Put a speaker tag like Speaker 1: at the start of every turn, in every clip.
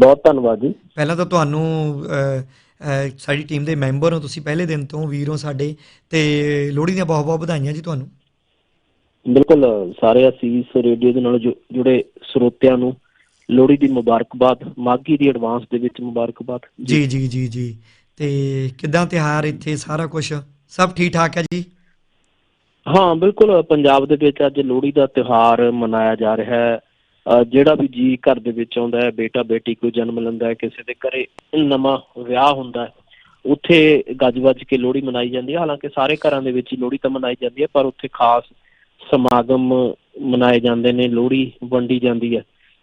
Speaker 1: ਬਹੁਤ ਧੰਨਵਾਦ ਜੀ।
Speaker 2: ਪਹਿਲਾਂ ਤਾਂ ਤੁਹਾਨੂੰ ਸਾਡੀ ਟੀਮ ਦੇ ਮੈਂਬਰ ਹੋ ਤੁਸੀਂ ਪਹਿਲੇ ਦਿਨ ਤੋਂ ਵੀਰ ਹੋ ਸਾਡੇ ਤੇ ਲੋਹੜੀ ਦੀਆਂ ਬਹੁਤ ਬਹੁਤ ਵਧਾਈਆਂ ਜੀ ਤੁਹਾਨੂੰ।
Speaker 1: ਬਿਲਕੁਲ ਸਾਰੇ ਅਸੀਸ ਰੇਡੀਓ ਦੇ ਨਾਲ ਜੁੜੇ ਸਰੋਤਿਆਂ ਨੂੰ ਲੋਹੜੀ ਦੀ ਮੁਬਾਰਕਬਾਦ ਮਾਗੀ ਦੀ ਐਡਵਾਂਸ ਦੇ ਵਿੱਚ ਮੁਬਾਰਕਬਾਦ
Speaker 2: ਜੀ। ਜੀ ਜੀ ਜੀ ਤੇ ਕਿੱਦਾਂ ਤਿਹਾਰ ਇੱਥੇ ਸਾਰਾ ਕੁਝ ਸਭ ਠੀਕ ਠਾਕ ਹੈ ਜੀ?
Speaker 1: ਹਾਂ ਬਿਲਕੁਲ ਪੰਜਾਬ ਦੇ ਵਿੱਚ ਅੱਜ ਲੋਹੜੀ ਦਾ ਤਿਉਹਾਰ ਮਨਾਇਆ ਜਾ ਰਿਹਾ ਹੈ। ਜਿਹੜਾ ਵੀ ਜੀ ਘਰ ਦੇ ਵਿੱਚ ਆਉਂਦਾ ਹੈ ਬੇਟਾ ਬੇਟੀ ਕੋਈ ਜਨਮ ਲੈਂਦਾ ਹੈ ਕਿਸੇ ਦੇ ਘਰੇ ਨਵਾਂ ਵਿਆਹ ਹੁੰਦਾ ਹੈ ਉੱਥੇ ਗੱਜ-ਵੱਜ ਕੇ ਲੋਹੜੀ ਮਨਾਈ ਜਾਂਦੀ ਹੈ ਹਾਲਾਂਕਿ ਸਾਰੇ ਘਰਾਂ ਦੇ ਵਿੱਚ ਹੀ ਲੋਹੜੀ ਤਾਂ ਮਨਾਈ ਜਾਂਦੀ ਹੈ ਪਰ ਉੱਥੇ ਖਾਸ ਸਮਾਗਮ ਮਨਾਏ ਜਾਂਦੇ ਨੇ ਲੋਹੜੀ ਵੰਡੀ ਜਾਂਦੀ ਹੈ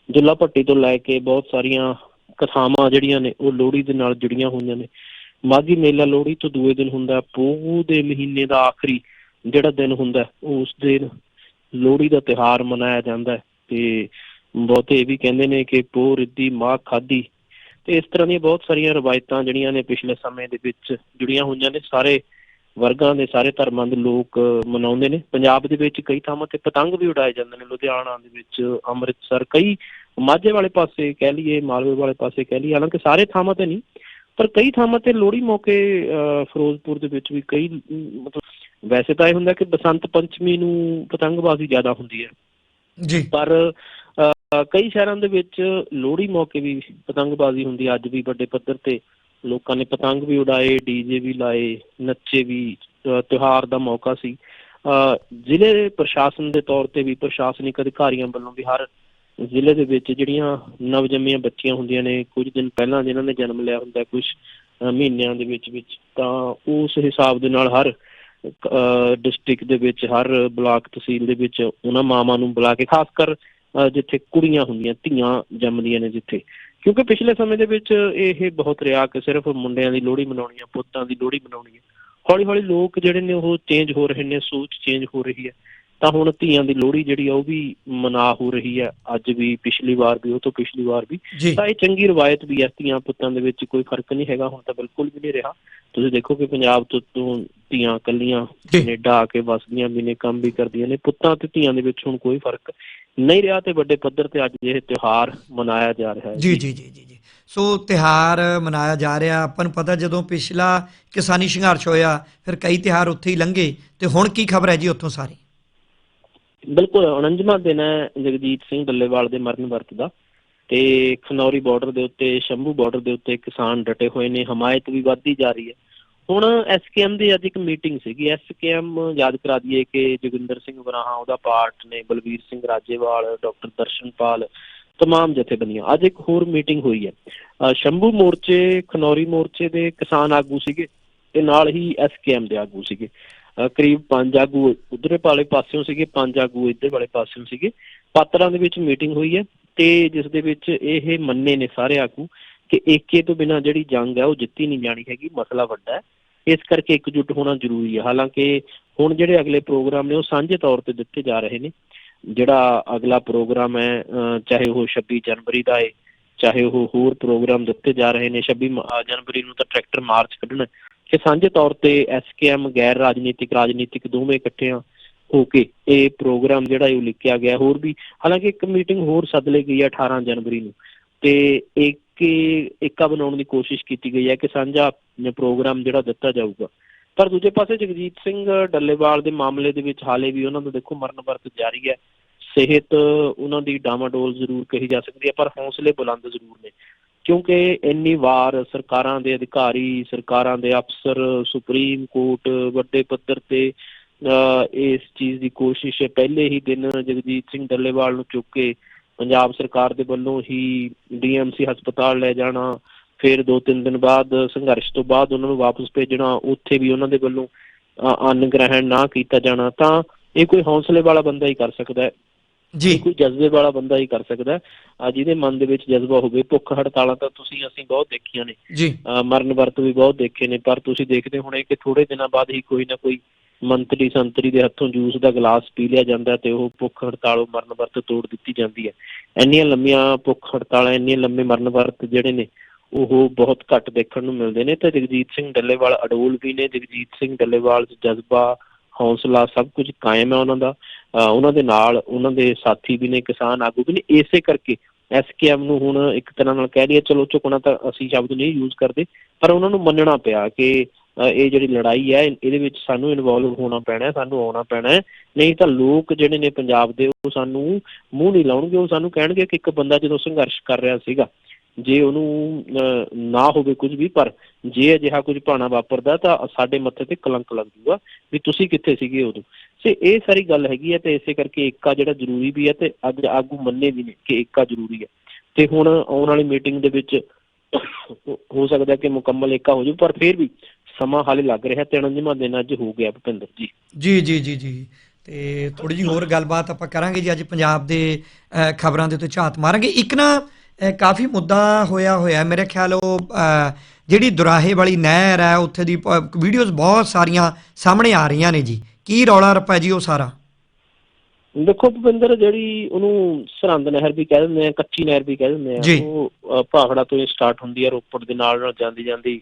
Speaker 1: ਜੁੱਲਾ ਭੱਟੀ ਤੋਂ ਲੈ ਕੇ ਬਹੁਤ ਸਾਰੀਆਂ ਕਥਾਵਾਂ ਜਿਹੜੀਆਂ ਨੇ ਉਹ ਲੋਹੜੀ ਦੇ ਨਾਲ ਜੁੜੀਆਂ ਹੋਈਆਂ ਨੇ ਮਾਘੀ ਮੇਲਾ ਲੋਹੜੀ ਤੋਂ ਦੂਏ ਦਿਨ ਹੁੰਦਾ ਹੈ। ਪੋਹ ਦੇ ਮਹੀਨੇ ਦਾ ਆਖਰੀ ਜਿਹੜਾ ਦਿਨ ਹੁੰਦਾ ਹੈ, ਉਸ ਦਿਨ ਲੋਹੜੀ ਦਾ ਤਿਉਹਾਰ ਮਨਾਇਆ ਜਾਂਦਾ ਹੈ ਤੇ ਬਹੁਤੇ ਇਹ ਵੀ ਕਹਿੰਦੇ ਨੇ ਕਿ ਪੋਹ ਰਿੱਧੀ ਮਾਘ ਖਾਦੀ ਤੇ ਇਸ ਤਰ੍ਹਾਂ ਦੀਆਂ ਬਹੁਤ ਸਾਰੀਆਂ ਰਵਾਇਤਾਂ ਜਿਹੜੀਆਂ ਨੇ ਪਿਛਲੇ ਸਮੇਂ ਦੇ ਵਿੱਚ ਜੁੜੀਆਂ ਹੋਈਆਂ ਨੇ ਸਾਰੇ ਵਰਗਾਂ ਦੇ ਸਾਰੇ ਧਰਮਾਂ ਦੇ ਲੋਕ ਮਨਾਉਂਦੇ ਨੇ। ਪੰਜਾਬ ਦੇ ਵਿੱਚ ਕਈ ਥਾਵਾਂ ਤੇ ਪਤੰਗ ਵੀ ਉਡਾਏ ਜਾਂਦੇ ਨੇ ਲੁਧਿਆਣਾ ਦੇ ਵਿੱਚ ਅੰਮ੍ਰਿਤਸਰ ਕਈ ਮਾਝੇ ਵਾਲੇ ਪਾਸੇ ਕਹਿ ਲਈਏ ਮਾਲਵੇ ਵਾਲੇ ਪਾਸੇ ਕਹਿ ਲਈਏ ਹਾਲਾਂਕਿ ਸਾਰੇ ਥਾਵਾਂ ਤੇ ਨਹੀਂ ਪਰ ਕਈ ਥਾਵਾਂ ਤੇ ਲੋਹੜੀ ਮੌਕੇ ਫਿਰੋਜ਼ਪੁਰ ਦੇ ਵਿੱਚ ਵੀ ਕਈ ਮਤਲਬ ਵੈਸੇ ਤਾਂ ਇਹ ਹੁੰਦਾ ਕਿ ਬਸੰਤ ਪੰਚਮੀ ਨੂੰ ਪਤੰਗਬਾਜ਼ੀ ਜ਼ਿਆਦਾ ਹੁੰਦੀ ਹੈ।
Speaker 2: ਜੀ।
Speaker 1: ਪਰ ਕਈ ਸ਼ਹਿਰਾਂ ਦੇ ਵਿੱਚ ਲੋਹੜੀ ਮੌਕੇ ਵੀ ਪਤੰਗਬਾਜ਼ੀ ਹੁੰਦੀ ਹੈ। ਅੱਜ ਵੀ ਵੱਡੇ ਪੱਧਰ ਤੇ ਲੋਕਾਂ ਨੇ ਪਤੰਗ ਵੀ ਉਡਾਏ ਡੀਜੇ ਵੀ ਲਾਏ, ਨੱਚੇ ਵੀ ਤਿਉਹਾਰ ਦਾ ਮੌਕਾ ਸੀ। ਜ਼ਿਲ੍ਹੇ ਪ੍ਰਸ਼ਾਸਨ ਦੇ ਤੌਰ ਤੇ ਵੀ ਪ੍ਰਸ਼ਾਸਨਿਕ ਅਧਿਕਾਰੀਆਂ ਵੱਲੋਂ ਵੀ ਹਰ ਜ਼ਿਲ੍ਹੇ ਦੇ ਵਿੱਚ ਜਿਹੜੀਆਂ ਨਵਜੰਮੀਆਂ ਬੱਚੀਆਂ ਹੁੰਦੀਆਂ ਨੇ, ਕੁਝ ਦਿਨ ਪਹਿਲਾਂ ਜਿਨ੍ਹਾਂ ਨੇ ਜਨਮ ਲਿਆ ਹੁੰਦਾ, ਕੁਝ ਮਹੀਨਿਆਂ ਦੇ ਵਿੱਚ ਵਿੱਚ, ਤਾਂ ਉਸ ਹਿਸਾਬ ਦੇ ਨਾਲ ਹਰ ਡਿਸਟ੍ਰਿਕਟ ਦੇ ਵਿੱਚ, ਹਰ ਬਲਾਕ ਤਹਿਸੀਲ ਦੇ ਵਿੱਚ ਉਹਨਾਂ ਮਾਵਾਂ ਨੂੰ ਬੁਲਾ ਕੇ ਖਾਸ ਕਰ ਜਿੱਥੇ ਕੁੜੀਆਂ ਹੁੰਦੀਆਂ ਧੀਆਂ ਜੰਮਦੀਆਂ ਨੇ ਜਿੱਥੇ। ਕਿਉਂਕਿ ਪਿਛਲੇ ਸਮੇਂ ਦੇ ਵਿੱਚ ਇਹ ਬਹੁਤ ਰਿਹਾ ਕਿ ਸਿਰਫ ਮੁੰਡਿਆਂ ਦੀ ਲੋਹੜੀ ਮਨਾਉਣੀ ਹੈ ਪੁੱਤਾਂ ਦੀ ਲੋਹੜੀ ਮਨਾਉਣੀ ਹੈ ਹੌਲੀ ਹੌਲੀ ਲੋਕ ਜਿਹੜੇ ਨੇ ਉਹ ਚੇਂਜ ਹੋ ਰਹੇ ਨੇ ਸੋਚ ਚੇਂਜ ਹੋ ਰਹੀ ਹੈ ਤਾਂ ਹੁਣ ਧੀਆਂ ਦੀ ਲੋਹੜੀ ਜਿਹੜੀ ਆ ਉਹ ਵੀ ਮਨਾ ਹੋ ਰਹੀ ਹੈ ਅੱਜ ਵੀ ਪਿਛਲੀ ਵਾਰ ਵੀ ਉਹ ਤੋਂ ਪਿਛਲੀ ਵਾਰ ਵੀ। ਤਾਂ ਇਹ ਚੰਗੀ ਰਵਾਇਤ ਵੀ ਹੈ ਧੀਆਂ ਪੁੱਤਾਂ ਦੇ ਵਿੱਚ ਕੋਈ ਫ਼ਰਕ ਨਹੀਂ ਹੈਗਾ ਹੁਣ ਤਾਂ ਬਿਲਕੁਲ ਵੀ ਨਹੀਂ ਰਿਹਾ। ਤੁਸੀਂ ਦੇਖੋ ਕਿ ਪੰਜਾਬ ਤੋਂ ਤੋਂ ਧੀਆਂ ਕੱਲੀਆਂ। ਕੈਨੇਡਾ ਆ ਕੇ ਵਸਦੀਆਂ ਵੀ ਨੇ ਕੰਮ ਵੀ ਕਰਦੀਆਂ ਨੇ। ਪੁੱਤਾਂ ਤੇ ਧੀਆਂ ਦੇ ਵਿੱਚ ਹੁਣ ਕੋਈ ਫ਼ਰਕ ਨਹੀਂ ਰਿਹਾ ਤੇ ਵੱਡੇ ਪੱਧਰ ਤੇ ਅੱਜ ਇਹ ਤਿਉਹਾਰ ਮਨਾਇਆ ਜਾ ਰਿਹਾ ਹੈ
Speaker 2: ਜੀ ਜੀ। ਜੀ ਜੀ ਸੋ ਤਿਹਾਰ ਮਨਾਇਆ ਜਾ ਰਿਹਾ ਆਪਾਂ ਨੂੰ ਪਤਾ ਜਦੋਂ ਪਿਛਲਾ ਕਿਸਾਨੀ ਸੰਘਰਸ਼ ਹੋਇਆ ਫਿਰ ਕਈ ਤਿਹਾਰ ਉੱਥੇ ਹੀ ਲੰਘੇ ਤੇ ਹੁਣ ਕੀ ਖਬਰ ਹੈ ਜੀ ਉੱਥੋਂ ਸਾਰੀ?
Speaker 1: ਬਿਲਕੁਲ 49ਵਾਂ ਦਿਨ ਹੈ ਜਗਜੀਤ ਸਿੰਘ ਡੱਲੇਵਾਲ ਦੇ ਮਰਨ ਵਰਤ ਦਾ ਤੇ ਖਨੌਰੀ ਬਾਰਡਰ ਦੇ ਉੱਤੇ ਸ਼ੰਭੂ ਬਾਰਡਰ ਦੇ ਉੱਤੇ ਕਿਸਾਨ ਡਟੇ ਹੋਏ ਨੇ ਹਮਾਇਤ ਵੀ ਵੱਧਦੀ ਜਾ ਰਹੀ ਹੈ। ਹੁਣ ਐਸਕੇਐਮ ਦੀ ਅੱਜ ਇੱਕ ਮੀਟਿੰਗ ਸੀਗੀ। ਐਸਕੇਐਮ ਯਾਦ ਕਰਾ ਦਈਏ ਕਿ ਜੋਗਿੰਦਰ ਸਿੰਘ ਵਰਾਹਾ ਉਹਦਾ ਪਾਰਟ ਨੇ ਬਲਵੀਰ ਸਿੰਘ ਰਾਜੇਵਾਲ, ਡਾਕਟਰ ਦਰਸ਼ਨਪਾਲ ਤਮਾਮ ਜਥੇਬੰਦੀਆਂ। ਅੱਜ ਇੱਕ ਹੋਰ ਮੀਟਿੰਗ ਹੋਈ ਹੈ। ਸ਼ੰਭੂ ਮੋਰਚੇ, ਖਨੌਰੀ ਮੋਰਚੇ ਦੇ ਕਿਸਾਨ ਆਗੂ ਸੀਗੇ ਤੇ ਨਾਲ ਹੀ ਐਸਕੇਐਮ ਦੇ ਆਗੂ ਸੀਗੇ। ਕਰੀਬ ਪੰਜ ਆਗੂ ਉਧਰੇ ਵਾਲੇ ਪਾਸਿਓਂ ਸੀਗੇ, ਪੰਜ ਆਗੂ ਇੱਧਰ ਵਾਲੇ ਪਾਸਿਓਂ ਸੀਗੇ। ਪਾਤਰਾਂ ਦੇ ਵਿੱਚ ਮੀਟਿੰਗ ਹੋਈ ਹੈ ਤੇ ਜਿਸ ਦੇ ਵਿੱਚ ਇਹ ਮੰਨੇ ਨੇ ਸਾਰੇ ਆਗੂ ਕਿ ਏਕੇ ਤੋਂ ਬਿਨਾਂ ਜਿਹੜੀ ਜੰਗ ਹੈ ਉਹ ਜਿੱਤੀ ਨਹੀਂ ਜਾਣੀ ਹੈਗੀ, ਮਸਲਾ ਵੱਡਾ ਹੈ। ਇਸ ਕਰਕੇ ਇਕਜੁੱਟ ਹੋਣਾ ਜ਼ਰੂਰੀ ਹੈ। ਹਾਲਾਂਕਿ ਹੁਣ ਜਿਹੜੇ ਅਗਲੇ ਪ੍ਰੋਗਰਾਮ ਨੇ, ਉਹ ਸਾਂਝੇ ਤੌਰ ਤੇ ਦਿੱਤੇ ਜਾ ਰਹੇ ਨੇ। ਜਿਹੜਾ ਅਗਲਾ ਪ੍ਰੋਗਰਾਮ ਹੈ ਚਾਹੇ ਉਹ 26 ਜਨਵਰੀ ਦਾ ਹੈ ਚਾਹੇ ਉਹ ਹੋਰ ਪ੍ਰੋਗਰਾਮ ਦਿੱਤੇ ਜਾ ਰਹੇ ਨੇ 26 ਜਨਵਰੀ ਨੂੰ ਤਾਂ ਟਰੈਕਟਰ ਮਾਰਚ ਕੱਢਣਾ। ਹੈ ਕਿ ਸਾਂਝੇ ਤੌਰ ਤੇ ਐਸਕੇਐਮ ਗੈਰ ਰਾਜਨੀਤਿਕ ਰਾਜਨੀਤਿਕ ਦੋਵੇਂ ਇਕੱਠਿਆਂ ਹੋ ਕੇ ਇਹ ਪ੍ਰੋਗਰਾਮ ਜਿਹੜਾ ਇਹ ਲਿਖਿਆ ਗਿਆ ਹੋਰ ਵੀ, ਹਾਲਾਂਕਿ ਇੱਕ ਮੀਟਿੰਗ ਹੋਰ ਸੱਦ ਲਈ ਗਈ ਹੈ 18 ਜਨਵਰੀ ਨੂੰ। ਤੇ ਇੱਕ ਏਕਾ ਬਣਾਉਣ ਦੀ ਕੋਸ਼ਿਸ਼ ਕੀਤੀ ਗਈ ਹੈ ਕਿ ਸਾਂਝਾ ਪ੍ਰੋਗਰਾਮ ਜਿਹੜਾ ਦਿੱਤਾ ਜਾਊਗਾ। ਪਰ ਦੂਜੇ ਪਾਸੇ ਜਗਜੀਤ ਸਿੰਘ ਡੱਲੇਵਾਲ ਦੇ ਮਾਮਲੇ ਦੇ ਵਿੱਚ ਹਾਲੇ ਵੀ ਉਹਨਾਂ ਦਾ ਦੇਖੋ ਮਰਨ ਵਰਤ ਜਾਰੀ ਹੈ। ਸਿਹਤ ਉਹਨਾਂ ਦੀ ਡਾਮਾਡੋਲ ਜ਼ਰੂਰ ਕਹੀ ਜਾ ਸਕਦੀ ਹੈ ਪਰ ਹੌਸਲੇ ਬੁਲੰਦ ਜ਼ਰੂਰ ਨੇ। ਕਿਉਂਕਿ ਇੰਨੀ ਵਾਰ ਸਰਕਾਰਾਂ ਦੇ ਅਧਿਕਾਰੀ ਸਰਕਾਰਾਂ ਦੇ ਅਫਸਰ ਸੁਪਰੀਮ ਕੋਰਟ ਵੱਡੇ ਪੱਧਰ ਤੇ ਅਹ, ਇਸ ਚੀਜ਼ ਦੀ ਕੋਸ਼ਿਸ਼ ਪਹਿਲੇ ਹੀ ਦਿਨ ਜਗਜੀਤ ਸਿੰਘ ਡੱਲੇਵਾਲ ਨੂੰ ਚੁੱਕ ਕੇ ਪੰਜਾਬ ਸਰਕਾਰ ਦੇ ਵੱਲੋਂ ਹੀ ਡੀਐਮਸੀ ਹਸਪਤਾਲ ਲੈ ਜਾਣਾ ਫਿਰ ਦੋ ਤਿੰਨ ਦਿਨ ਬਾਅਦ ਸੰਘਰਸ਼ ਤੋਂ ਬਾਅਦ ਉਹਨਾਂ ਨੂੰ ਵਾਪਸ ਭੇਜਣਾ ਉੱਥੇ ਵੀ ਉਹਨਾਂ ਦੇ ਵੱਲੋਂ ਅੰਨ ਗ੍ਰਹਿਣ ਨਾ ਕੀਤਾ ਜਾਣਾ ਤਾਂ ਇਹ ਕੋਈ ਹੌਸਲੇ ਵਾਲਾ ਬੰਦਾ ਹੀ ਕਰ ਸਕਦਾ ਹੈ।
Speaker 2: ਜੀ।
Speaker 1: ਕੋਈ ਜਜ਼ਬੇ ਵਾਲਾ ਬੰਦਾ ਹੀ ਕਰ ਸਕਦਾ ਹੈ। ਆ ਜਿਹਦੇ ਮਨ ਦੇ ਵਿੱਚ ਜਜ਼ਬਾ ਹੋਵੇ ਭੁੱਖ ਹੜਤਾਲਾਂ ਤਾਂ ਤੁਸੀਂ ਅਸੀਂ ਬਹੁਤ ਦੇਖੀਆਂ ਨੇ।
Speaker 2: ਜੀ।
Speaker 1: ਮਰਨ ਵਰਤ ਵੀ ਬਹੁਤ ਦੇਖੇ ਨੇ ਪਰ ਤੁਸੀਂ ਦੇਖਦੇ ਹੋਣੇ ਕਿ ਥੋੜੇ ਦਿਨਾਂ ਬਾਅਦ ਹੀ ਕੋਈ ਨਾ ਕੋਈ ਮੰਤਰੀ ਸੰਤਰੀ ਦੇ ਹੱਥੋਂ ਜੂਸ ਦਾ ਗਲਾਸ ਪੀ ਲਿਆ ਜਾਂਦਾ ਤੇ ਉਹ ਭੁੱਖ ਹੜਤਾਲੋਂ ਮਰਨ ਵਰਤ ਤੋੜ ਦਿੱਤੀ ਜਾਂਦੀ ਹੈ। ਇੰਨੀਆਂ ਲੰਮੀਆਂ ਭੁੱਖ ਹੜਤਾਲਾਂ ਇੰਨੇ ਲੰਮੇ ਮਰਨ ਵਰਤ ਜਿਹੜੇ ਨੇ, ਉਹ ਬਹੁਤ ਘੱਟ ਦੇਖਣ ਨੂੰ ਮਿਲਦੇ ਨੇ ਤੇ ਜਗਜੀਤ ਸਿੰਘ ਡੱਲੇਵਾਲ ਅਡੋਲ ਵੀ ਨੇ। ਜਗਜੀਤ ਸਿੰਘ ਡੱਲੇਵਾਲ ਜਜ਼ਬਾ, ਹੌਸਲਾ ਸਭ ਕੁਝ ਕਾਇਮ ਹੈ ਉਹਨਾਂ ਦਾ। ਉਹਨਾਂ ਦੇ ਨਾਲ ਉਹਨਾਂ ਦੇ ਸਾਥੀ ਵੀ ਨੇ, ਕਿਸਾਨ ਆਗੂ ਵੀ ਨੇ। ਇਸੇ ਕਰਕੇ ਐਸਕੇਐਮ ਨੂੰ ਹੁਣ ਇੱਕ ਤਰ੍ਹਾਂ ਨਾਲ ਕਹਿ ਲਈਏ ਚਲੋ ਝੁਕਣਾ ਤਾਂ ਅਸੀਂ ਸ਼ਬਦ ਨਹੀਂ ਯੂਜ਼ ਕਰਦੇ, ਪਰ ਉਹਨਾਂ ਨੂੰ ਮੰਨਣਾ ਪਿਆ ਕਿ ਇਹ ਜਿਹੜੀ ਲੜਾਈ ਹੈ, ਇਹਦੇ ਵਿੱਚ ਸਾਨੂੰ ਇਨਵੋਲਵ ਹੋਣਾ ਪੈਣਾ ਸਾਨੂੰ ਆਉਣਾ ਪੈਣਾ ਨਹੀਂ ਤਾਂ ਲੋਕ ਜਿਹੜੇ ਨੇ ਪੰਜਾਬ ਦੇ, ਉਹ ਸਾਨੂੰ ਮੂੰਹ ਨਹੀਂ ਲਾਉਣਗੇ, ਉਹ ਸਾਨੂੰ ਕਹਿਣਗੇ ਕਿ ਇੱਕ ਬੰਦਾ ਜਦੋਂ ਸੰਘਰਸ਼ ਕਰ ਰਿਹਾ ਸੀਗਾ, ਜੇ ਉਹਨੂੰ ਨਾ ਹੋਵੇ ਕੁਝ ਵੀ, ਪਰ ਜੇ ਅਜਿਹਾ ਕੁਝ ਭਾਣਾ ਵਾਪਰਦਾ ਤਾਂ ਸਾਡੇ ਮੱਥੇ ਤੇ ਕਲੰਕ ਲੱਗ ਜੂਗਾ ਵੀ ਤੁਸੀਂ ਕਿੱਥੇ ਸੀਗੇ ਉਦੋਂ। ਸੇ ਇਹ ਸਾਰੀ ਗੱਲ ਹੈਗੀ ਹੈ ਤੇ ਇਸੇ ਕਰਕੇ ਏਕਾ ਜਿਹੜਾ ਜ਼ਰੂਰੀ ਵੀ ਹੈ ਤੇ ਅੱਜ ਆਗੂ ਮੰਨੇ ਵੀ ਨੇ ਕਿ ਏਕਾ ਜ਼ਰੂਰੀ ਹੈ। ਤੇ ਹੁਣ ਆਉਣ ਵਾਲੀ ਮੀਟਿੰਗ ਦੇ ਵਿੱਚ ਹੋ ਸਕਦਾ ਕਿ ਮੁਕੰਮਲ ਏਕਾ ਹੋ ਜਾਵੇ ਪਰ ਫਿਰ ਵੀ ਸਮਾਂ ਹਾਲੇ ਲੱਗ ਰਿਹਾ ਤੇ 49ਵਾਂ ਦਿਨ ਅੱਜ ਹੋ ਗਿਆ ਭੁਪਿੰਦਰ ਜੀ।
Speaker 2: ਜੀ ਜੀ ਜੀ ਜੀ। ਤੇ ਥੋੜੀ ਜਿਹੀ ਹੋਰ ਗੱਲਬਾਤ ਆਪਾਂ ਕਰਾਂਗੇ ਜੀ ਅੱਜ ਪੰਜਾਬ ਦੇ ਖਬਰਾਂ ਦੇ ਉੱਤੇ ਝਾਤ ਮਾਰਾਂਗੇ। ਇੱਕ ਨਾ ਕਾਫੀ ਮੁੱਦਾ ਹੋਇਆ ਹੋਇਆ। ਮੇਰੇ ਖਿਆਲ ਉਹ ਜਿਹੜੀ ਦੁਰਾਹੇ ਵਾਲੀ ਨਹਿਰ ਹੈ ਉੱਥੇ ਦੀ ਵੀਡੀਓਜ਼ ਬਹੁਤ ਸਾਰੀਆਂ ਸਾਹਮਣੇ ਆ ਰਹੀਆਂ ਨੇ ਜੀ। ਕੀ ਰੌਲਾ ਰੱਪਾ ਜੀ ਉਹ ਸਾਰਾ?
Speaker 1: ਦੇਖੋ ਭੁਪਿੰਦਰ ਜਿਹੜੀ ਉਹਨੂੰ ਸਰਹੰਦ ਨਹਿਰ ਵੀ ਕਹਿ ਦਿੰਦੇ ਆ ਕੱਚੀ ਨਹਿਰ ਵੀ ਕਹਿ ਦਿੰਦੇ
Speaker 2: ਜੀ।
Speaker 1: ਆ ਉਹ ਭਾਖੜਾ ਤੋਂ ਸਟਾਰਟ ਹੁੰਦੀ ਹੈ ਰੋਪੜ ਦੇ ਨਾਲ ਨਾਲ ਜਾਂਦੀ ਜਾਂਦੀ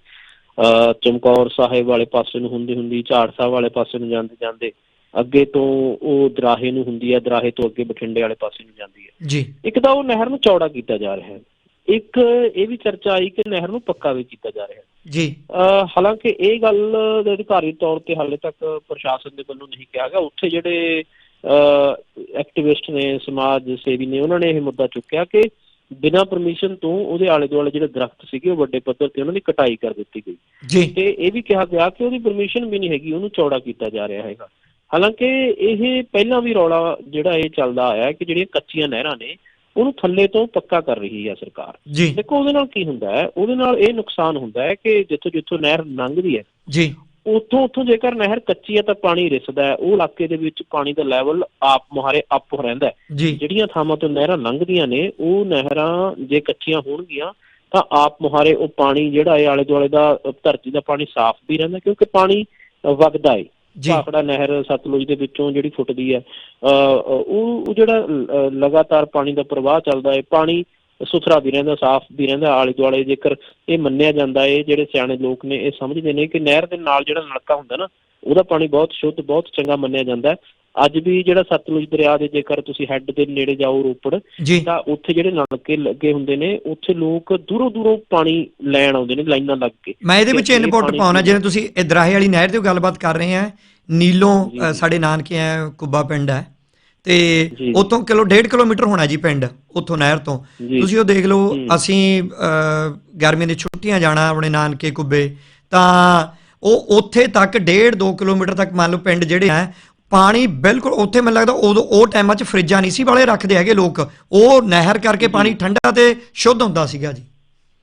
Speaker 1: ਚਮਕੌਰ ਸਾਹਿਬ ਵਾਲੇ ਪਾਸੇ ਨੂੰ ਹੁੰਦੀ ਹੁੰਦੀ ਝਾੜ ਸਾਹਿਬ ਵਾਲੇ ਪਾਸੇ ਨੂੰ ਜਾਂਦੇ ਜਾਂਦੇ ਅੱਗੇ ਤੋਂ ਉਹ ਦਰਾਹੇ ਨੂੰ ਹੁੰਦੀ ਹੈ ਦਰਾਹੇ ਤੋਂ ਅੱਗੇ ਬਠਿੰਡੇ ਵਾਲੇ ਪਾਸੇ ਨੂੰ ਜਾਂਦੀ ਹੈ
Speaker 2: ਜੀ।
Speaker 1: ਇੱਕ ਤਾਂ ਉਹ ਨਹਿਰ ਨੂੰ ਚੌੜਾ ਕੀਤਾ ਜਾ ਰਿਹਾ ਹੈ। ਇੱਕ ਇਹ ਵੀ ਚਰਚਾ ਆਈ ਕਿ ਨਹਿਰ ਨੂੰ ਪੱਕਾ ਵੀ ਕੀਤਾ ਜਾ ਰਿਹਾ ਹੈ।
Speaker 2: ਜੀ।
Speaker 1: ਹਾਲਾਂਕਿ ਇਹ ਗੱਲ ਦੇ ਅਧਿਕਾਰੀ ਤੌਰ ਤੇ ਹਾਲੇ ਤੱਕ ਪ੍ਰਸ਼ਾਸਨ ਦੇ ਵੱਲੋਂ ਨਹੀਂ ਕਿਹਾ ਗਿਆ। ਉੱਥੇ ਜਿਹੜੇ ਐਕਟਿਵਿਸਟ ਨੇ ਸਮਾਜ ਸੇਵੀ ਨੇ ਉਹਨਾਂ ਨੇ ਇਹ ਮੁੱਦਾ ਚੁੱਕਿਆ ਕਿ ਬਿਨਾਂ ਪਰਮਿਸ਼ਨ ਤੋਂ ਉਹਦੇ ਆਲੇ ਦੁਆਲੇ ਜਿਹੜੇ ਦਰਖਤ ਸੀਗੇ ਉਹ ਵੱਡੇ ਪੱਧਰ ਤੇ ਉਹਨਾਂ ਦੀ ਕਟਾਈ ਕਰ ਦਿੱਤੀ ਗਈ।
Speaker 2: ਜੀ।
Speaker 1: ਤੇ ਇਹ ਵੀ ਕਿਹਾ ਗਿਆ ਕਿ ਉਹਦੀ ਪਰਮਿਸ਼ਨ ਵੀ ਨਹੀਂ ਹੈਗੀ ਉਹਨੂੰ ਚੌੜਾ ਕੀਤਾ ਜਾ ਰਿਹਾ ਹੈਗਾ। ਹਾਲਾਂਕਿ ਇਹ ਪਹਿਲਾਂ ਵੀ ਰੌਲਾ ਜਿਹੜਾ ਇਹ ਚੱਲਦਾ ਆਇਆ ਕਿ ਜਿਹੜੀਆਂ ਕੱਚੀਆਂ ਨਹਿਰਾਂ ਨੇ ਉਹਨੂੰ ਥੱਲੇ ਤੋਂ ਪੱਕਾ ਕਰ ਰਹੀ ਹੈ ਸਰਕਾਰ। ਦੇਖੋ ਉਹਦੇ ਨਾਲ ਕੀ ਹੁੰਦਾ ਹੈ? ਉਹਦੇ ਨਾਲ ਇਹ ਨੁਕਸਾਨ ਹੁੰਦਾ ਹੈ ਕਿ ਜਿੱਥੋਂ ਜਿੱਥੋਂ ਨਹਿਰ ਲੰਘਦੀ ਹੈ
Speaker 2: ਜੀ।
Speaker 1: ਉੱਥੋਂ ਉੱਥੋਂ ਜੇਕਰ ਨਹਿਰ ਕੱਚੀ ਹੈ ਤਾਂ ਪਾਣੀ ਰਿਸਦਾ ਹੈ। ਉਹ ਇਲਾਕੇ ਦੇ ਵਿੱਚ ਪਾਣੀ ਦਾ ਲੈਵਲ ਆਪ ਮੁਹਾਰੇ ਅਪ ਰਹਿੰਦਾ ਹੈ। ਜਿਹੜੀਆਂ ਥਾਵਾਂ ਤੋਂ ਨਹਿਰਾਂ ਲੰਘਦੀਆਂ ਨੇ ਉਹ ਨਹਿਰਾਂ ਜੇ ਕੱਚੀਆਂ ਹੋਣਗੀਆਂ ਤਾਂ ਆਪ ਮੁਹਾਰੇ ਉਹ ਪਾਣੀ ਜਿਹੜਾ ਹੈ ਆਲੇ ਦੁਆਲੇ ਦਾ ਧਰਤੀ ਦਾ ਪਾਣੀ ਸਾਫ਼ ਵੀ ਰਹਿੰਦਾ ਕਿਉਂਕਿ ਪਾਣੀ ਵਗਦਾ ਹੈ। ਭਾਖੜਾ ਨਹਿਰ ਸਤਲੁਜ ਦੇ ਵਿੱਚੋਂ ਜਿਹੜੀ ਫੁੱਟਦੀ ਹੈ ਉਹ ਜਿਹੜਾ ਲਗਾਤਾਰ ਪਾਣੀ ਦਾ ਪ੍ਰਵਾਹ ਚੱਲਦਾ ਹੈ। ਪਾਣੀ ਸੁਥਰਾ ਵੀ ਰਹਿੰਦਾ ਸਾਫ਼ ਵੀ ਰਹਿੰਦਾ ਆਲੇ ਦੁਆਲੇ ਜੇਕਰ ਇਹ ਮੰਨਿਆ ਜਾਂਦਾ ਹੈ ਜਿਹੜੇ ਸਿਆਣੇ ਲੋਕ ਨੇ ਇਹ ਸਮਝਦੇ ਨੇ ਕਿ ਨਹਿਰ ਦੇ ਨਾਲ ਜਿਹੜਾ ਨਲਕਾ ਹੁੰਦਾ ਨਾ ਉਹਦਾ ਪਾਣੀ ਬਹੁਤ ਸ਼ੁੱਧ ਬਹੁਤ ਚੰਗਾ ਮੰਨਿਆ ਜਾਂਦਾ ਹੈ ਅੱਜ ਵੀ ਜਿਹੜਾ ਸਤਲੁਜ ਦਰਿਆ ਦੇ ਜੇਕਰ ਤੁਸੀਂ ਹੈੱਡ ਦੇ ਨੇੜੇ ਜਾਓ ਰੋਪੜ ਤਾਂ ਉੱਥੇ ਜਿਹੜੇ ਨਲਕੇ ਲੱਗੇ ਹੁੰਦੇ ਨੇ ਉੱਥੇ ਲੋਕ ਦੂਰੋਂ ਦੂਰੋਂ ਪਾਣੀ ਲੈਣ ਆਉਂਦੇ ਨੇ ਲਾਈਨਾਂ ਲੱਗ ਕੇ
Speaker 2: ਮੈਂ ਇਹਦੇ ਵਿੱਚ
Speaker 1: ਇਹ
Speaker 2: ਇਨਪੁਟ ਪਾਉਣਾ। ਜਿਵੇਂ ਤੁਸੀਂ ਇਦਰਾਹੇ ਵਾਲੀ ਨਹਿਰ ਦੀ ਗੱਲਬਾਤ ਕਰ ਰਹੇ ਆ ਨੀਲੋਂ। ਸਾਡੇ ਨਾਨਕੇ ਆ ਕੁੱਬਾ ਪਿੰਡ ਹੈ ਤੇ। ਉਤੋਂ ਕਿਲੋ 1.5 ਕਿਲੋਮੀਟਰ ਹੋਣਾ ਜੀ ਪਿੰਡ ਉਥੋਂ ਨਹਿਰ ਤੋਂ। ਤੁਸੀਂ ਉਹ ਦੇਖ ਲਓ। ਅਸੀਂ ਅ, ਗਰਮੀਆਂ ਦੀ ਛੁੱਟੀਆਂ ਜਾਣਾ ਆਪਣੇ ਨਾਨਕੇ ਕੁੱਬੇ ਤਾਂ ਉਹ ਉੱਥੇ ਤੱਕ 1.5 2 ਕਿਲੋਮੀਟਰ ਤੱਕ ਮੰਨ ਲਓ ਪਿੰਡ ਜਿਹੜੇ ਆ ਪਾਣੀ ਬਿਲਕੁਲ ਉੱਥੇ ਮੈਨੂੰ ਲੱਗਦਾ ਉਦੋਂ ਉਹ ਟਾਈਮਾਂ 'ਚ ਫਰਿੱਜਾਂ ਨਹੀਂ ਸੀ ਵਾਲੇ ਰੱਖਦੇ ਹੈਗੇ ਲੋਕ ਉਹ ਨਹਿਰ ਕਰਕੇ ਪਾਣੀ ਠੰਡਾ ਤੇ ਸ਼ੁੱਧ ਹੁੰਦਾ ਸੀਗਾ ਜੀ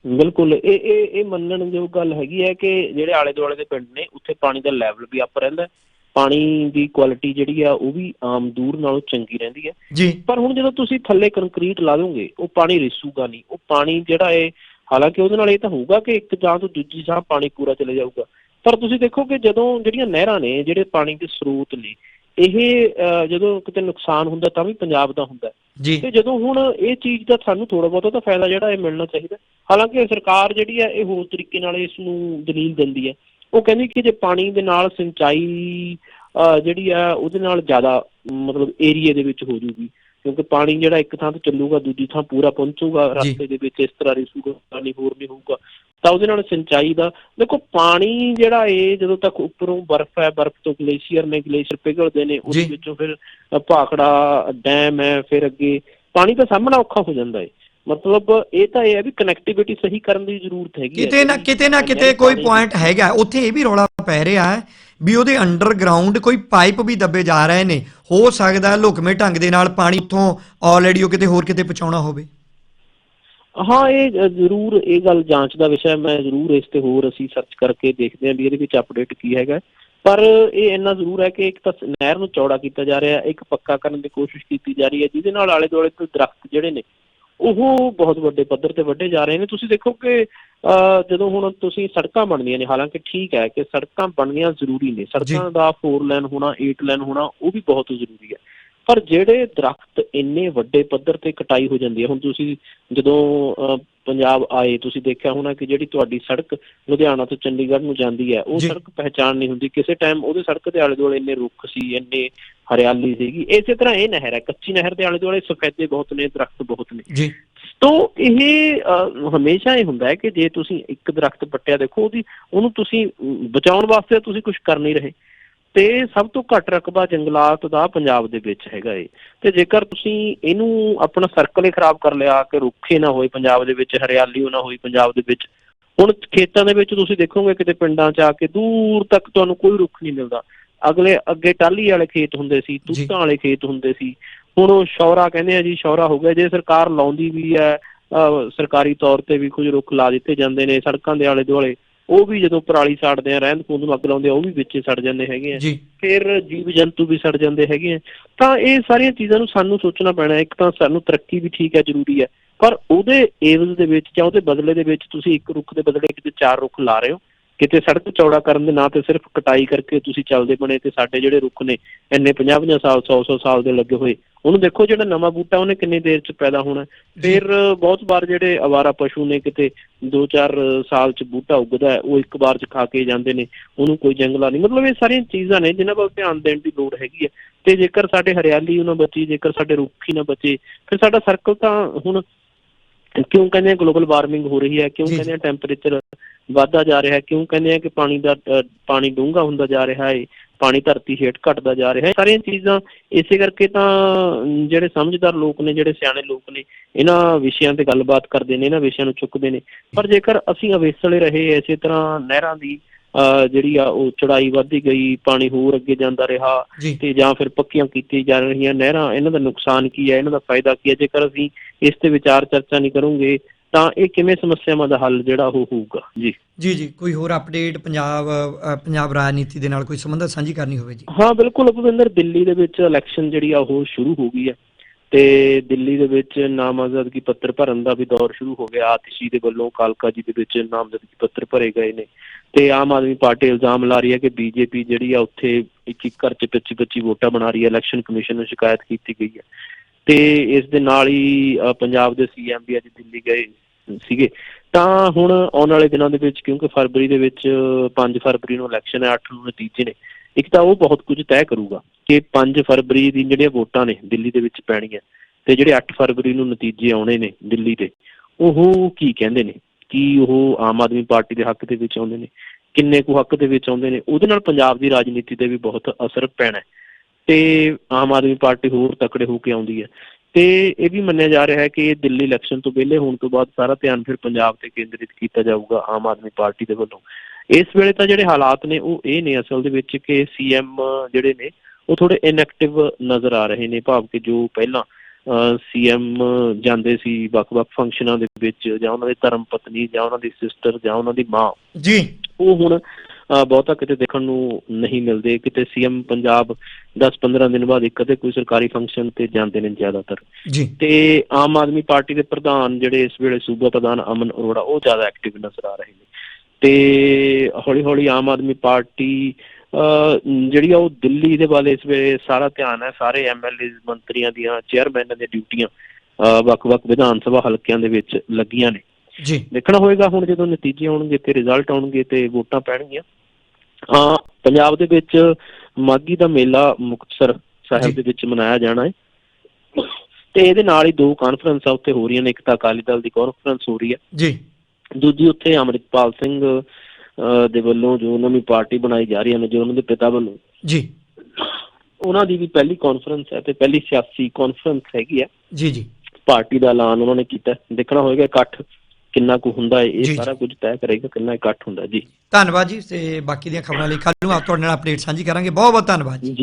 Speaker 1: ਬਿਲਕੁਲ ਇਹ ਇਹ ਇਹ ਮੰਨਣ ਜੋ ਗੱਲ ਹੈਗੀ ਹੈ ਕਿ ਜਿਹੜੇ ਆਲੇ ਦੁਆਲੇ ਦੇ ਪਿੰਡ ਨੇ ਉੱਥੇ ਪਾਣੀ ਦਾ ਲੈਵਲ ਵੀ ਅਪ ਰਹਿੰਦਾ। ਪਾਣੀ ਦੀ ਕੁਆਲਿਟੀ ਜਿਹੜੀ ਆ ਉਹ ਵੀ ਆਮ ਦੂਰ ਨਾਲੋਂ ਚੰਗੀ ਰਹਿੰਦੀ ਹੈ।
Speaker 2: ਜੀ।
Speaker 1: ਪਰ ਹੁਣ ਜਦੋਂ ਤੁਸੀਂ ਥੱਲੇ ਕੰਕਰੀਟ ਲਾ ਦੋਗੇ ਉਹ ਪਾਣੀ ਰਿਸੂਗਾ ਨਹੀਂ। ਉਹ ਪਾਣੀ ਜਿਹੜਾ ਹੈ ਹਾਲਾਂਕਿ ਉਹਦੇ ਨਾਲ ਇਹ ਤਾਂ ਹੋਊਗਾ ਕਿ ਇੱਕ ਜਾਂ ਤੋਂ ਦੂਜੀ ਥਾਂ ਪਾਣੀ ਪੂਰਾ ਚਲੇ ਜਾਊਗਾ। ਪਰ ਤੁਸੀਂ ਦੇਖੋ ਕਿ ਜਦੋਂ ਜਿਹੜੀਆਂ ਨਹਿਰਾਂ ਨੇ ਜਿਹੜੇ ਪਾਣੀ ਦੇ ਸਰੋਤ ਨੇ ਇਹ ਜਦੋਂ ਕਿਤੇ ਨੁਕਸਾਨ ਹੁੰਦਾ ਤਾਂ ਵੀ ਪੰਜਾਬ ਦਾ ਹੁੰਦਾ। ਤੇ ਜਦੋਂ ਹੁਣ ਇਹ ਚੀਜ਼ ਦਾ ਸਾਨੂੰ ਥੋੜਾ ਬਹੁਤਾ ਤਾਂ ਫਾਇਦਾ ਜਿਹੜਾ ਇਹ ਮਿਲਣਾ ਚਾਹੀਦਾ। ਹਾਲਾਂਕਿ ਸਰਕਾਰ ਜਿਹੜੀ ਹੈ ਇਹ ਹੋਰ ਤਰੀਕੇ ਨਾਲ ਇਸ ਨੂੰ ਦਲੀਲ ਦਿੰਦੀ ਹੈ। ਉਹ ਕਹਿੰਦੀ ਕਿ ਜੇ ਪਾਣੀ ਦੇ ਨਾਲ ਸਿੰਚਾਈ ਜਿਹੜੀ ਆ ਉਹਦੇ ਨਾਲ ਜ਼ਿਆਦਾ ਮਤਲਬ ਏਰੀਏ ਦੇ ਵਿੱਚ ਹੋ ਜੂਗੀ। ਕਿਉਂਕਿ ਪਾਣੀ ਜਿਹੜਾ ਇੱਕ ਥਾਂ ਤੋਂ ਚੱਲੂਗਾ ਦੂਜੀ ਥਾਂ ਪੂਰਾ ਪਹੁੰਚੂਗਾ ਰਸਤੇ ਦੇ ਵਿੱਚ ਇਸ ਤਰ੍ਹਾਂ ਰਿਸੂਗਾ ਨਹੀਂ ਹੋਰ ਨਹੀਂ ਹੋਊਗਾ। ਤਾਂ ਉਹਦੇ ਨਾਲ ਸਿੰਚਾਈ ਦਾ ਦੇਖੋ ਪਾਣੀ ਜਿਹੜਾ ਇਹ ਜਦੋਂ ਤੱਕ ਉੱਪਰੋਂ ਬਰਫ਼ ਹੈ ਬਰਫ਼ ਤੋਂ ਗਲੇਸ਼ੀਅਰ ਨੇ ਗਲੇਸ਼ੀਅਰ ਪਿਘਲਦੇ ਨੇ ਉਹਦੇ। ਵਿੱਚੋਂ ਫਿਰ ਭਾਖੜਾ ਡੈਮ ਹੈ ਫਿਰ ਅੱਗੇ ਪਾਣੀ ਤਾਂ ਸਾਹਮਣਾ ਔਖਾ ਹੋ ਜਾਂਦਾ ਹੈ। ਮਤਲਬ ਇਹ ਤਾਂ ਇਹ ਹੈ ਵੀ ਕਨੈਕਟੀਵਿਟੀ ਸਹੀ ਕਰਨ ਦੀ ਜ਼ਰੂਰਤ ਹੈਗੀ ਹੈ
Speaker 2: ਕਿਤੇ ਨਾ ਕਿਤੇ ਨਾ ਕਿਤੇ ਕੋਈ ਪੁਆਇੰਟ ਹੈਗਾ। ਉੱਥੇ ਇਹ ਵੀ ਰੌਲਾ ਪੈ ਰਿਹਾ ਹੈ ਵੀ ਉਹਦੇ ਅੰਡਰਗਰਾਉਂਡ ਕੋਈ ਪਾਈਪ ਵੀ ਦੱਬੇ ਜਾ ਰਹੇ ਨੇ। ਹੋ ਸਕਦਾ ਲੁਕਵੇਂ ਢੰਗ ਦੇ ਨਾਲ ਪਾਣੀ ਉੱਥੋਂ ਆਲਰੇਡੀ ਉਹ ਕਿਤੇ ਹੋਰ ਕਿਤੇ ਪਹੁੰਚਾਉਣਾ ਹੋਵੇ।
Speaker 1: ਹਾਂ ਇਹ ਜ਼ਰੂਰ ਇਹ ਗੱਲ ਜਾਂਚ ਦਾ ਵਿਸ਼ਾ ਹੈ। ਮੈਂ ਜ਼ਰੂਰ ਇਸ ਤੇ ਹੋਰ ਅਸੀਂ ਸਰਚ ਕਰਕੇ ਦੇਖਦੇ ਹਾਂ ਵੀ ਇਹਦੇ ਵਿੱਚ ਅਪਡੇਟ ਕੀ ਹੈਗਾ। ਪਰ ਇਹ ਇੰਨਾ ਜ਼ਰੂਰ ਹੈ ਕਿ ਇੱਕ ਤਾਂ ਨਹਿਰ ਨੂੰ ਚੌੜਾ ਕੀਤਾ ਜਾ ਰਿਹਾ ਹੈ। ਇੱਕ ਪੱਕਾ ਕਰਨ ਦੀ ਕੋਸ਼ਿਸ਼ ਕੀਤੀ ਜਾ ਰਹੀ ਹੈ। ਜਿਹਦੇ ਨਾਲ ਆਲੇ ਦੁਆਲੇ ਤੋਂ ਦਰਖਤ ਜਿਹੜੇ ਨੇ ਉਹ ਬਹੁਤ ਵੱਡੇ ਪੱਧਰ ਤੇ ਵੱਡੇ ਜਾ ਰਹੇ ਨੇ। ਤੁਸੀਂ ਦੇਖੋ ਕਿ ਜਦੋਂ ਹੁਣ ਤੁਸੀਂ ਸੜਕਾਂ ਬਣਦੀਆਂ ਨੇ ਹਾਲਾਂਕਿ ਠੀਕ ਹੈ ਕਿ ਸੜਕਾਂ ਬਣਨੀਆਂ ਜ਼ਰੂਰੀ ਨੇ। ਸੜਕਾਂ ਦਾ 4 ਲਾਈਨ ਹੋਣਾ 8 ਲਾਈਨ ਹੋਣਾ ਉਹ ਵੀ ਬਹੁਤ ਜ਼ਰੂਰੀ ਹੈ। ਪਰ ਜਿਹੜੇ ਦਰਖਤ ਇੰਨੇ ਵੱਡੇ ਪੱਧਰ ਤੇ ਕਟਾਈ ਹੋ ਜਾਂਦੀ ਹੈ ਹੁਣ ਤੁਸੀਂ ਜਦੋਂ ਪੰਜਾਬ ਆਏ ਤੁਸੀਂ ਦੇਖਿਆ ਹੋਣਾ ਕਿ ਜਿਹੜੀ ਤੁਹਾਡੀ ਸੜਕ ਲੁਧਿਆਣਾ ਤੋਂ ਚੰਡੀਗੜ੍ਹ ਨੂੰ ਜਾਂਦੀ ਹੈ ਉਹ। ਸੜਕ ਪਹਿਚਾਣ ਨਹੀਂ ਹੁੰਦੀ। ਕਿਸੇ ਟਾਈਮ ਉਹਦੇ ਸੜਕ ਦੇ ਆਲੇ ਦੁਆਲੇ ਇੰਨੇ ਰੁੱਖ ਸੀ ਇੰਨੇ ਹਰਿਆਲੀ ਸੀਗੀ। ਇਸੇ ਤਰ੍ਹਾਂ ਇਹ ਨਹਿਰ ਹੈ ਕੱਚੀ ਨਹਿਰ ਦੇ ਆਲੇ ਦੁਆਲੇ ਸਫੈਦੇ ਬਹੁਤ ਨੇ ਦਰਖਤ ਬਹੁਤ ਨੇ।
Speaker 2: ਜੀ।
Speaker 1: ਤੋ ਇਹ ਹਮੇਸ਼ਾ ਇਹ ਹੁੰਦਾ ਹੈ ਕਿ ਜੇ ਤੁਸੀਂ ਇੱਕ ਦਰਖਤ ਪੱਟਿਆ ਦੇਖੋ ਉਹਦੀ ਉਹਨੂੰ ਤੁਸੀਂ ਬਚਾਉਣ ਵਾਸਤੇ ਤੁਸੀਂ ਕੁਝ ਕਰ ਨਹੀਂ ਰਹੇ। ਤੇ ਸਭ ਤੋਂ ਘੱਟ ਰਕਬਾ ਜੰਗਲਾਤ ਦਾ ਪੰਜਾਬ ਦੇ ਵਿੱਚ ਹੈਗਾ ਏ। ਤੇ ਜੇਕਰ ਤੁਸੀਂ ਇਹਨੂੰ ਆਪਣਾ ਸਰਕਲ ਹੀ ਖਰਾਬ ਕਰ ਲਿਆ ਕਿ ਰੁੱਖੇ ਨਾ ਹੋਏ ਪੰਜਾਬ ਦੇ ਵਿੱਚ ਹਰਿਆਲੀ ਨਾ ਹੋਈ ਪੰਜਾਬ ਦੇ ਵਿੱਚ ਹੁਣ ਖੇਤਾਂ ਦੇ ਵਿੱਚ ਤੁਸੀਂ ਦੇਖੋਗੇ ਕਿਤੇ ਪਿੰਡਾਂ 'ਚ ਆ ਕੇ ਦੂਰ ਤੱਕ ਤੁਹਾਨੂੰ ਕੋਈ ਰੁੱਖ ਨਹੀਂ ਮਿਲਦਾ। ਅਗਲੇ ਅੱਗੇ ਟਾਲੀ ਵਾਲੇ ਖੇਤ ਹੁੰਦੇ ਸੀ। ਤੂਤਾਂ ਵਾਲੇ ਖੇਤ ਹੁੰਦੇ ਸੀ। ਹੁਣ ਉਹ ਸ਼ੌਰਾ ਕਹਿੰਦੇ ਆ ਜੀ ਸ਼ੌਰਾ ਹੋ ਗਿਆ। ਜੇ ਸਰਕਾਰ ਲਾਉਂਦੀ ਵੀ ਹੈ ਸਰਕਾਰੀ ਤੌਰ ਤੇ ਵੀ ਕੁਝ ਰੁੱਖ ਲਾ ਦਿੱਤੇ ਜਾਂਦੇ ਨੇ ਸੜਕਾਂ ਦੇ ਆਲੇ ਦੁਆਲੇ ਉਹ ਵੀ ਜਦੋਂ ਪਰਾਲੀ ਸਾੜਦੇ ਆ ਰਹਿੰਦ ਖੂੰਦ ਨੂੰ ਅੱਗ ਲਾਉਂਦੇ ਆ ਉਹ ਵੀ ਵਿੱਚੇ ਸੜ ਜਾਂਦੇ ਹੈਗੇ ਆ। ਫਿਰ ਜੀਵ ਜੰਤੂ ਵੀ ਸੜ ਜਾਂਦੇ ਹੈਗੇ ਆ। ਤਾਂ ਇਹ ਸਾਰੀਆਂ ਚੀਜ਼ਾਂ ਨੂੰ ਸਾਨੂੰ ਸੋਚਣਾ ਪੈਣਾ। ਇੱਕ ਤਾਂ ਸਾਨੂੰ ਤਰੱਕੀ ਵੀ ਠੀਕ ਹੈ ਜ਼ਰੂਰੀ ਹੈ। ਪਰ ਉਹਦੇ ਏਵਜ਼ ਦੇ ਵਿੱਚ ਜਾਂ ਉਹਦੇ ਬਦਲੇ ਦੇ ਵਿੱਚ ਤੁਸੀਂ ਇੱਕ ਰੁੱਖ ਦੇ ਬਦਲੇ ਕਿਤੇ ਚਾਰ ਰੁੱਖ ਲਾ ਰਹੇ ਹੋ। ਕਿਤੇ ਸੜਕ ਚੌੜਾ ਕਰਨ ਦੇ ਨਾਂ ਤੇ ਸਿਰਫ ਕਟਾਈ ਕਰਕੇ ਤੁਸੀਂ ਚੱਲਦੇ ਬਣੇ ਤੇ ਸਾਡੇ ਜਿਹੜੇ ਰੁੱਖ ਨੇ ਇੰਨੇ 50-50 ਸਾਲ 100-100 ਸਾਲ ਦੇ ਲੱਗੇ ਹੋਏ ਉਹਨੂੰ ਦੇਖੋ ਜਿਹੜਾ ਨਵਾਂ ਬੂਟਾ ਉਹਨੇ ਕਿੰਨੀ ਦੇਰ ਚ ਪੈਦਾ ਹੋਣਾ ਫਿਰ ਬਹੁਤ ਵਾਰ ਜਿਹੜੇ ਅਵਾਰਾ ਪਸ਼ੂ ਨੇ ਕਿਤੇ 2-4 ਸਾਲ ਚ ਬੂਟਾ ਉੱਗਦਾ ਉਹ ਇੱਕ ਵਾਰ ਚ ਖਾ ਕੇ ਜਾਂਦੇ ਨੇ ਉਹਨੂੰ ਕੋਈ ਜੰਗਲਾ ਨਹੀਂ। ਮਤਲਬ ਇਹ ਸਾਰੀਆਂ ਚੀਜ਼ਾਂ ਨੇ ਜਿਨ੍ਹਾਂ ਵੱਲ ਧਿਆਨ ਦੇਣ ਦੀ ਲੋੜ ਹੈਗੀ ਹੈ। ਤੇ ਜੇਕਰ ਸਾਡੇ ਹਰਿਆਲੀ ਉਹਨਾਂ ਬਚੀ ਜੇਕਰ ਸਾਡੇ ਰੁੱਖ ਹੀ ਨਾ ਬਚੇ ਫਿਰ ਸਾਡਾ ਸਰਕਲ ਤਾਂ ਹੁਣ ਕਿਉਂ ਕਹਿੰਦੇ ਗਲੋਬਲ ਵਾਰਮਿੰਗ ਹੋ ਰਹੀ ਹੈ ਕਿਉਂ। ਕਹਿੰਦੇ ਆ ਟੈਂਪਰੇਚਰ ਵੱਧਦਾ ਜਾ ਰਿਹਾ ਹੈ। ਕਿਉਂ ਕਹਿੰਦੇ ਆ ਕਿ ਪਾਣੀ ਦਾ ਪਾਣੀ ਡੂੰਘਾ ਹੁੰਦਾ ਜਾ ਰਿਹਾ ਹੈ ਪਾਣੀ ਧਰਤੀ ਹੇਠ ਘਟਦਾ ਜਾ ਰਿਹਾ ਹੈ। ਸਾਰੀਆਂ ਚੀਜ਼ਾਂ ਇਸੇ ਕਰਕੇ ਤਾਂ ਜਿਹੜੇ ਸਮਝਦਾਰ ਲੋਕ ਨੇ ਜਿਹੜੇ ਸਿਆਣੇ ਲੋਕ ਨੇ ਇਹਨਾਂ ਵਿਸ਼ਿਆਂ ਤੇ ਗੱਲਬਾਤ ਕਰਦੇ ਨੇ ਇਹਨਾਂ ਵਿਸ਼ਿਆਂ ਨੂੰ ਚੁੱਕਦੇ ਨੇ। ਪਰ ਜੇਕਰ ਅਸੀਂ ਅਵੇਸਲੇ ਰਹੇ ਇਸੇ ਤਰ੍ਹਾਂ ਨਹਿਰਾਂ ਦੀ ਜਿਹੜੀ ਆ ਉਹ ਚੜਾਈ ਵੱਧਦੀ ਗਈ ਪਾਣੀ ਹੋਰ ਅੱਗੇ ਜਾਂਦਾ ਰਿਹਾ ਤੇ ਜਾਂ ਫਿਰ ਪੱਕੀਆਂ ਕੀਤੀਆਂ ਜਾ ਰਹੀਆਂ ਨਹਿਰਾਂ ਇਹਨਾਂ ਦਾ ਨੁਕਸਾਨ ਕੀ ਹੈ ਇਹਨਾਂ ਦਾ ਫਾਇਦਾ ਕੀ ਹੈ? ਜੇਕਰ ਅਸੀਂ ਇਸ ਤੇ ਵਿਚਾਰ ਚਰਚਾ ਨਹੀਂ ਕਰੂੰਗੇ ਤਾਂ ਇਹ ਕਿਵੇਂ ਸਮੱਸਿਆਵਾਂ ਦਾ ਹੱਲ ਜਿਹੜਾ ਉਹ ਹੋਊਗਾ? ਜੀ।
Speaker 2: ਜੀ ਜੀ ਕੋਈ ਹੋਰ ਅਪਡੇਟ ਪੰਜਾਬ ਪੰਜਾਬ ਰਾਜਨੀਤੀ ਦੇ ਨਾਲ ਕੋਈ ਸੰਬੰਧ ਸਾਂਝੀ ਕਰਨੀ ਹੋਵੇ ਜੀ?
Speaker 1: ਹਾਂ ਬਿਲਕੁਲ ਭੁਪਿੰਦਰ ਦਿੱਲੀ ਦੇ ਵਿੱਚ ਇਲੈਕਸ਼ਨ ਜਿਹੜੀ ਆ ਉਹ ਸ਼ੁਰੂ ਹੋ ਗਈ ਹੈ ਤੇ ਦਿੱਲੀ ਦੇ ਵਿੱਚ ਨਾਮਜ਼ਦਗੀ ਪੱਤਰ ਭਰਨ ਦਾ ਵੀ ਦੌਰ ਸ਼ੁਰੂ ਹੋ ਗਿਆ। ਆਤਿਸ਼ੀ ਦੇ ਵੱਲੋਂ ਕਾਲਕਾ ਜੀ ਦੇ ਵਿੱਚ ਨਾਮਜ਼ਦਗੀ ਪੱਤਰ ਭਰੇ ਗਏ ਨੇ ਤੇ ਆਮ ਆਦਮੀ ਪਾਰਟੀ ਇਲਜ਼ਾਮ ਲਾ ਰਹੀ ਹੈ ਕਿ ਬੀਜੇਪੀ ਜਿਹੜੀ ਆ ਉੱਥੇ ਇੱਕ ਇੱਕ ਘਰ 'ਚ 25 25 ਵੋਟਾਂ ਬਣਾ ਰਹੀ ਹੈ। ਇਲੈਕਸ਼ਨ ਕਮਿਸ਼ਨ ਨੂੰ ਸ਼ਿਕਾਇਤ ਕੀਤੀ ਗਈ ਹੈ ਤੇ ਇਸ ਦੇ ਨਾਲ ਹੀ ਪੰਜਾਬ ਦੇ ਸੀਐਮ ਵੀ ਅੱਜ ਦਿੱਲੀ ਗਏ ਸੀਗੇ। ਤਾਂ ਹੁਣ ਆਉਣ ਵਾਲੇ ਦਿਨਾਂ ਦੇ ਵਿੱਚ, ਕਿਉਂਕਿ ਫਰਵਰੀ ਦੇ ਵਿੱਚ 5 ਫਰਵਰੀ ਨੂੰ ਇਲੈਕਸ਼ਨ ਹੈ 8 ਨੂੰ ਨਤੀਜੇ ਨੇ, ਇੱਕ ਤਾਂ ਉਹ ਬਹੁਤ ਕੁਝ ਤੈਅ ਕਰੂਗਾ ਕਿ 5 ਫਰਵਰੀ ਦੀ ਜਿਹੜੀਆਂ ਵੋਟਾਂ ਨੇ ਦਿੱਲੀ ਦੇ ਵਿੱਚ ਪੈਣੀਆਂ ਤੇ ਜਿਹੜੇ 8 ਫਰਵਰੀ ਨੂੰ ਨਤੀਜੇ ਆਉਣੇ ਨੇ ਦਿੱਲੀ ਦੇ, ਉਹ ਕੀ ਕਹਿੰਦੇ ਨੇ? ਕੀ ਉਹ ਆਮ ਆਦਮੀ ਪਾਰਟੀ ਦੇ ਹੱਕ ਦੇ ਵਿੱਚ ਆਉਂਦੇ ਨੇ? ਕਿੰਨੇ ਕੁ ਹੱਕ ਦੇ ਵਿੱਚ ਆਉਂਦੇ ਨੇ? ਉਹਦੇ ਨਾਲ ਪੰਜਾਬ ਦੀ ਰਾਜਨੀਤੀ ਤੇ ਵੀ ਬਹੁਤ ਅਸਰ ਪੈਣਾ ਤੇ ਆਮ ਆਦਮੀ ਪਾਰਟੀ ਹੋਰ ਤਕੜੇ ਹੋ ਕੇ ਆਉਂਦੀ ਹੈ। ਤੇ ਇਹ ਵੀ ਮੰਨਿਆ ਜਾ ਰਿਹਾ ਹੈ ਕਿ ਇਹ ਦਿੱਲੀ ਇਲੈਕਸ਼ਨ ਤੋਂ ਵਿਹਲੇ ਹੋਣ ਤੋਂ ਬਾਅਦ ਸਾਰਾ ਧਿਆਨ ਫਿਰ ਪੰਜਾਬ ਤੇ ਕੇਂਦਰਿਤ ਕੀਤਾ ਜਾਊਗਾ ਆਮ ਆਦਮੀ ਪਾਰਟੀ ਦੇ ਵੱਲੋਂ। ਇਸ ਵੇਲੇ ਤਾਂ ਜਿਹੜੇ ਹਾਲਾਤ ਨੇ ਉਹ ਇਹ ਨੇ ਅਸਲ ਦੇ ਵਿੱਚ ਕਿ ਸੀਐਮ ਜਿਹੜੇ ਨੇ ਉਹ ਥੋੜੇ ਇਨਐਕਟਿਵ ਨਜ਼ਰ ਆ ਰਹੇ ਨੇ ਭਾਵ ਕਿ ਜੋ ਪਹਿਲਾਂ ਸੀਐਮ ਜਾਂਦੇ ਸੀ ਵੱਖ-ਵੱਖ ਫੰਕਸ਼ਨਾਂ ਦੇ ਵਿੱਚ ਜਾਂ ਉਹਨਾਂ ਦੇ ਧਰਮ ਪਤਨੀ ਜਾਂ ਉਹਨਾਂ ਦੀ ਸਿਸਟਰ ਜਾਂ ਉਹਨਾਂ ਦੀ ਮਾਂ
Speaker 2: ਜੀ।
Speaker 1: ਉਹ ਹੁਣ ਬਹੁਤਾ ਕਿਤੇ ਦੇਖਣ ਨੂੰ ਨਹੀਂ ਮਿਲਦੇ। ਕਿਤੇ ਸੀਐਮ ਪੰਜਾਬ 10-15 ਦਿਨ ਬਾਅਦ ਇੱਕ ਕੋਈ ਸਰਕਾਰੀ ਫੰਕਸ਼ਨ ਤੇ ਜਾਂਦੇ ਨੇ ਜ਼ਿਆਦਾਤਰ।
Speaker 2: ਜੀ।
Speaker 1: ਤੇ ਆਮ ਆਦਮੀ ਪਾਰਟੀ ਦੇ ਪ੍ਰਧਾਨ ਜਿਹੜੇ ਇਸ ਵੇਲੇ ਸੂਬਾ ਪ੍ਰਧਾਨ ਅਮਨ ਅਰੋੜਾ ਉਹ ਜ਼ਿਆਦਾ ਐਕਟਿਵ ਨਜ਼ਰ ਆ ਰਹੇ ਨੇ। ਤੇ ਹੌਲੀ ਹੌਲੀ ਆਮ ਆਦਮੀ ਪਾਰਟੀ ਜਿਹੜੀ ਆ ਉਹ ਦਿੱਲੀ ਦੇ ਵੱਲ ਇਸ ਵੇਲੇ ਸਾਰਾ ਧਿਆਨ ਹੈ। ਸਾਰੇ ਐਮਐਲਏ ਮੰਤਰੀਆਂ ਦੀਆਂ ਚੇਅਰਮੈਨਾਂ ਦੀਆਂ ਡਿਊਟੀਆਂ ਵੱਖ-ਵੱਖ ਵਿਧਾਨ ਸਭਾ ਹਲਕਿਆਂ ਦੇ ਵਿੱਚ ਲੱਗੀਆਂ ਨੇ।
Speaker 2: ਜੀ।
Speaker 1: ਦੇਖਣਾ ਹੋਏਗਾ ਹੁਣ ਜਦੋਂ ਨਤੀਜੇ ਆਉਣਗੇ ਤੇ ਰਿਜ਼ਲਟ ਆਉਣਗੇ ਤੇ ਵੋਟਾਂ ਪੈਣਗੀਆਂ। ਆ ਪੰਜਾਬ ਦੇ ਵਿੱਚ ਮਾਗੀ ਦਾ ਮੇਲਾ ਮੁਕਤਸਰ। ਸਾਹਿਬ ਦੇ ਵਿੱਚ ਮਨਾਇਆ ਜਾਣਾ ਹੈ। ਤੇ ਇਹਦੇ ਨਾਲ ਹੀ ਦੋ ਕਾਨਫਰੰਸਾਂ ਉੱਥੇ ਹੋ ਰਹੀਆਂ ਨੇ ਇੱਕ ਤਾਂ ਅਕਾਲੀ ਦਲ ਦੀ ਕਾਨਫਰੰਸ ਹੋ ਰਹੀ ਹੈ।
Speaker 2: ਜੀ।
Speaker 1: ਦੂਜੀ ਉੱਥੇ ਅੰਮ੍ਰਿਤਪਾਲ ਸਿੰਘ ਦੇ ਵੱਲੋਂ ਜੋ ਨਵੀਂ ਪਾਰਟੀ ਬਣਾਈ ਜਾ ਰਹੀ ਹੈ ਜੋ ਉਹਨਾਂ ਦੇ ਪਿਤਾ ਵੱਲੋਂ।
Speaker 2: ਜੀ।
Speaker 1: ਉਹਨਾਂ ਦੀ ਵੀ ਪਹਿਲੀ ਕਾਨਫਰੰਸ ਹੈ ਤੇ ਪਹਿਲੀ ਸਿਆਸੀ ਕਾਨਫਰੰਸ ਹੈਗੀ ਹੈ।
Speaker 2: ਜੀ ਜੀ।
Speaker 1: ਪਾਰਟੀ ਦਾ ਐਲਾਨ ਉਹਨਾਂ ਨੇ ਕੀਤਾ। ਦੇਖਣਾ ਹੋਏਗਾ ਇਕੱਠ ਕਿੰਨਾ ਕੁ ਹੁੰਦਾ ਹੈ
Speaker 2: ਜੀ,
Speaker 1: ਇਹ। ਸਾਰਾ ਕੁਝ ਤੈਅ ਕਰੇਗਾ ਕਿੰਨਾ ਇਕੱਠ ਹੁੰਦਾ ਜੀ।
Speaker 2: ਧੰਨਵਾਦ ਜੀ ਤੇ ਬਾਕੀ ਦੀਆਂ ਖਬਰਾਂ ਲਈ ਕੱਲ੍ਹ ਨੂੰ ਆਪ ਤੁਹਾਡੇ ਨਾਲ ਅਪਡੇਟ ਸਾਂਝੀ ਕਰਾਂਗੇ। ਬਹੁਤ ਬਹੁਤ ਧੰਨਵਾਦ ਜੀ।
Speaker 1: ਜੀ।